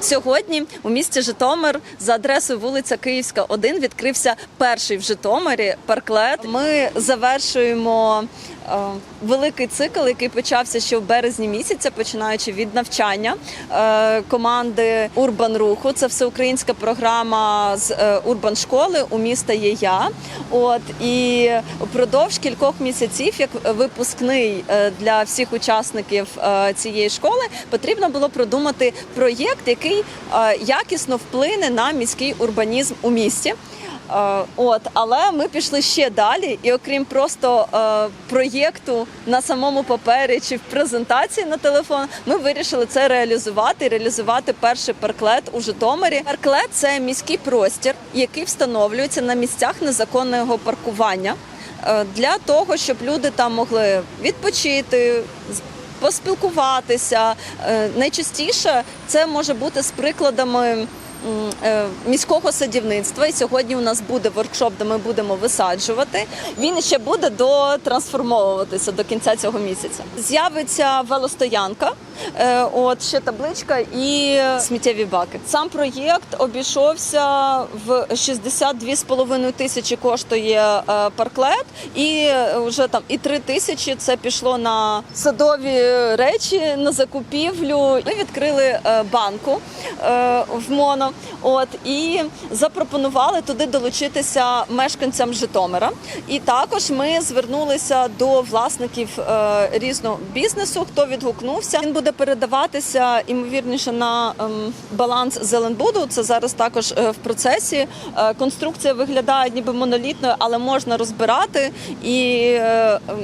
Сьогодні у місті Житомир за адресою вулиця Київська, 1 відкрився перший в Житомирі парклет. Ми завершуємо е, великий цикл, який почався ще в березні місяця, починаючи від навчання е, команди Урбан Руху. Це всеукраїнська програма з е, урбан школи у міста є я. От і впродовж кількох місяців, як випускний е, для всіх учасників е, цієї школи, потрібно було продумати проєкт, який е, якісно вплине на міський урбанізм у місті. Е, От, але ми пішли ще далі, і окрім просто е, проєкту на самому папері чи в презентації на телефон, ми вирішили це реалізувати. Реалізувати перший парклет у Житомирі. Парклет це міський простір, який встановлюється на місцях незаконного паркування е, для того, щоб люди там могли відпочити. Поспілкуватися Е, найчастіше це може бути з прикладами е, міського садівництва. І сьогодні у нас буде воркшоп, де ми будемо висаджувати. Він ще буде дотрансформовуватися до кінця цього місяця. З'явиться велостоянка, от ще табличка і сміттєві баки. Сам проєкт обійшовся в 62,5 тисячі коштує е, парклет, і вже там і 3 тисячі це пішло на садові речі, на закупівлю. Ми відкрили е, банку е, в моно. От і запропонували туди долучитися мешканцям Житомира. І також ми звернулися до власників е, різного бізнесу, хто відгукнувся. Він буде передаватися ймовірніше на ем, баланс Зеленбуду. Це зараз також е, в процесі. Е, конструкція виглядає ніби монолітною, але можна розбирати і. е, ем,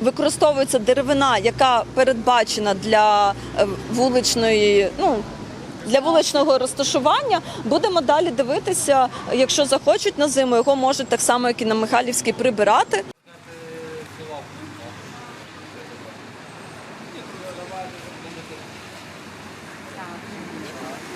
Використовується деревина, яка передбачена для вуличної, ну для вуличного розташування. Будемо далі дивитися. Якщо захочуть на зиму, його можуть так само, як і на Михайлівській, прибирати. Chào.